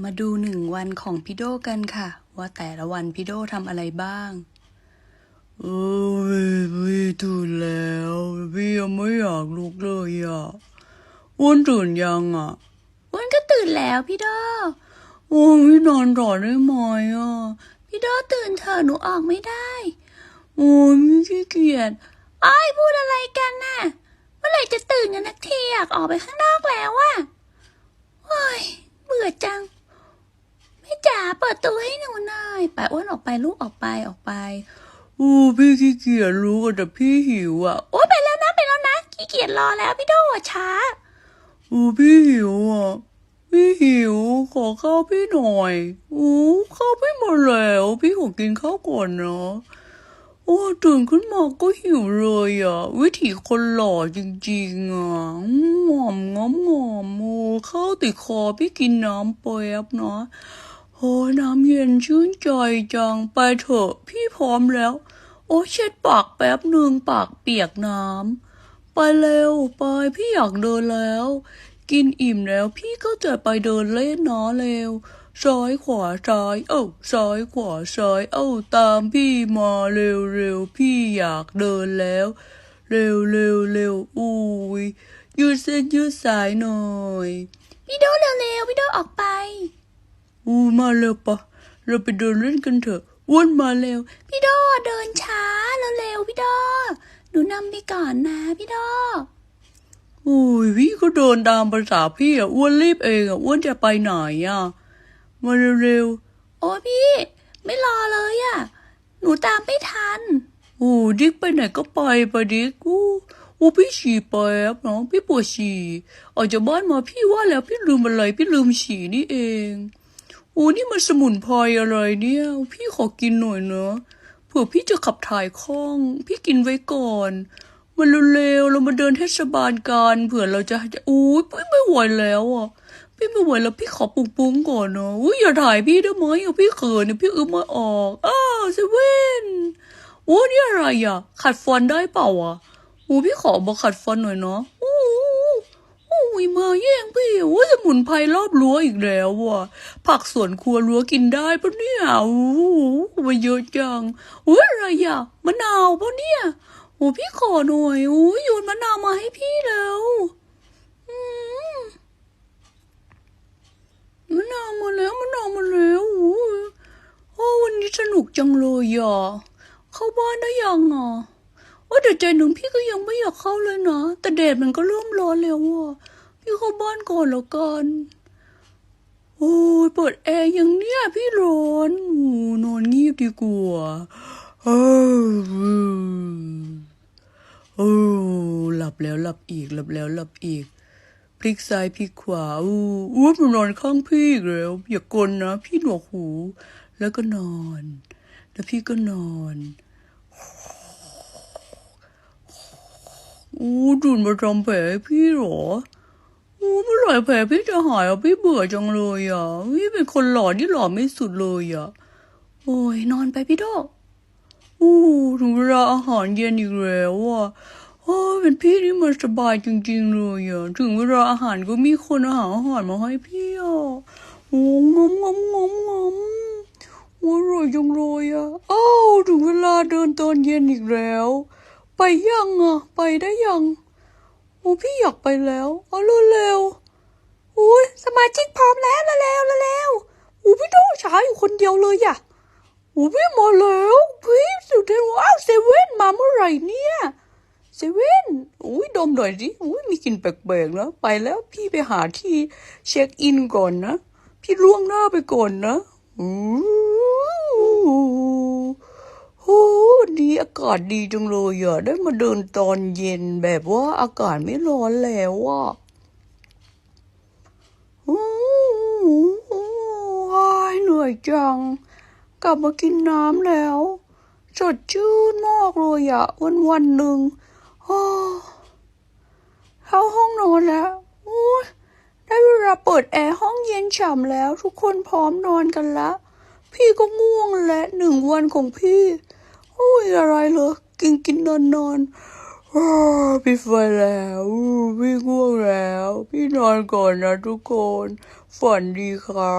มาดูหนึ่งวันของพี่โดกันค่ะ ว่าแต่ละวันพี่โดทำอะไรบ้างเออพี่ตื่นแล้ว พี่ยังไม่อยากลุกเลยอะอ้วนตื่นยังอะอ้วนก็ตื่นแล้วพี่โดโอ้ยพี่นอนต่อได้ไหมอะพี่โดตื่นเถอะหนูออกไม่ได้โอ้ยพี่ขี้เกียจอ้ายพูดอะไรกันน่ะ เมื่อไหร่จะตื่นกันนักทีอยากออกไปข้างนอกแล้วอะโอ้ยเบื่อจังแปิดตัวให้หนูหน่อยไปอ้วนออกไปลูกออกไปออกไปโอ้พี่ขี้เกียจรู้แต่พี่หิวอะโอ้ยไปแล้วนะไปแล้วนะขี้เกียจรอแล้วพี่โดช้าโอ้พี่หิวอะพี่หิวขอข้าวพี่หน่อยโอ้ข้าวพี่หมดแล้วพี่ขอกินข้าวก่อนเนาะโอ้ตื่นขึ้นมาก็หิวเลยอะ วิถีคนหล่อจริงๆอะงอมงอมงอมโอ้ข้าวติดคอพี่กินน้ำแป๊บเนาะ โอ้น้ำเย็นชื่นใจจัง ไปเถอะ พี่พร้อมแล้ว โอ้เช็ดปากแป๊บหนึ่งปากเปียกน้ำ ไปเร็ว ไปพี่อยากเดินแล้ว กินอิ่มแล้วพี่ก็จะไปเดินเล่นนะเร็ว ซ้ายขวาซ้าย เอ้าซ้ายขวาซ้าย เอ้าตามพี่มาเร็วเร็วพี่อยากเดินแล้ว เร็วเร็วเร็วอุ้ยยืดเส้นยืดสายหน่อย พี่โดเร็วๆพี่โดออกไป อู้มาเร็วปะ เราไปเดินเล่นกันเถอะอ้วนมาเร็วพี่โดเดินช้าเร็วพี่โดหนูนำไปก่อนนะพี่โดอุ้ยพี่ก็เดินตามภาษาพี่อะอ้วนรีบเองอะอ้วนจะไปไหนอะมาเร็วโอ้พี่ ไม่รอเลยอะ หนูตามไม่ทันโอ้ดิกไปไหนก็ไปไปดิกอู้อู้พี่ฉี่แป๊บเนาะพี่ปวดฉี่ออกจากบ้านมาพี่ว่าแล้วพี่ลืมอะไรพี่ลืมฉี่นี่เอง โอ้นี่มันสมุนไพรอะไรเนี่ย พี่ขอกินหน่อยเนาะเผื่อพี่จะขับถ่ายคล่อง พี่กินไว้ก่อน มันเร็วๆเรามาเดินเทศบาลกันเผื่อเราจะอู้ยพี่ไม่ไหวแล้วอะพี่ไม่ไหวแล้วพี่ขอปุ้งปุ้งๆก่อนเนาะอุ้ยอย่าถ่ายพี่ได้ไหมอะพี่เขินเนี่ยพี่อึมไมาออกอ้าวเซเว่นโอ้นี่อะไรอะ ขัดฟันได้เปล่าอะโอ้พี่ขอมาขัดฟันหน่อยเนาะโอ้ ยมาแย่งพี่โอ้สมุนไพรรอบรั้วอีกแล้วอะผักสวนครัวรั้วกินได้ปะเนี่ยโอ้มาเยอะจังโอ้ยอะไรอะมะนาวปะเนี่ยโอ้พี่ขอหน่อยโอ้ยโยนมะนาวมาให้พี่แล้วมะนาวมาแล้วมะนาวมาแล้วโอ้ยโอ้วันนี้สนุกจังเลยอะเข้าบ้านได้ยังอะว่าแต่ใจหนึ่งพี่ก็ยังไม่อยากเข้าเลยนะแต่แดดมันก็เริ่มร้อนแล้วอะ พี่เข้าบ้านก่อนแล้วกัน โอ้ยเปิดแอร์ยังเนี่ยพี่ร้อนโอ้นอนงีบดีกว่าเออโอ้หลับแล้วหลับอีก หลับแล้วหลับอีกพลิกซ้ายพลิกขวาอู้อู้มันนอนข้างพี่อีกแล้วอย่ากลนนะ พี่หนวกหู แล้วก็นอน แล้วพี่ก็นอนอู้ดุนมาทำแผลพี่เหรอ โอ้เมื่อไหร่แผลพี่จะหายอะพี่เบื่อจังเลยอะพี่เป็นคนหล่อที่หล่อไม่สุดเลยอะ โอ้ยนอนไปพี่ดอู้ถึงเวลาอาหารเย็นอีกแล้วอะโอ้เป็นพี่ที่มันสบายจริง ๆ เลยอะถึงเวลาอาหารก็มีคนอาหารอาหารมาให้พี่อะโอ้งมงมงมงมออร่อยจังเลยอะอ้าวถึงเวลาเดินตอนเย็นอีกแล้ว ไปยังอะ ไปได้ยัง โอ้พี่อยากไปแล้วเอาเร็วๆโอ้ยสมาชิกพร้อมแล้วเร็วๆเร็วๆโอ้พี่ต้องช้าอยู่คนเดียวเลยอะโอ้พี่มาแล้วพี่สุดท้ายว้าวเซเว่นมาเมื่อไหร่เนี่ยเซเว่นอุ้ยดมหน่อยสิอุ้ยมีกลิ่นแปลกๆนะไปแล้วพี่ไปหาที่เช็คอินก่อนนะ พี่ล่วงหน้าไปก่อนนะอู้ โอ้ดีอากาศดีจังเลยอะได้มาเดินตอนเย็นแบบว่าอากาศไม่ร้อนแล้วอะอู้ว้ายเหนื่อยจัง กลับมากินน้ำแล้ว สดชื่นมากเลยอะวันวันหนึ่งเข้าห้องนอนแล้วได้เวลาเปิดแอร์ห้องเย็นฉ่ำแล้ว ทุกคนพร้อมนอนกันล้วพี่ก็ง่วงและหนึ่งวันของพี่ โอ้ยอะไรเหรอ กินกินนอนนอนพี่ไฟแล้วพี่ง่วงแล้ว พี่นอนก่อนนะทุกคน ฝันดีครับ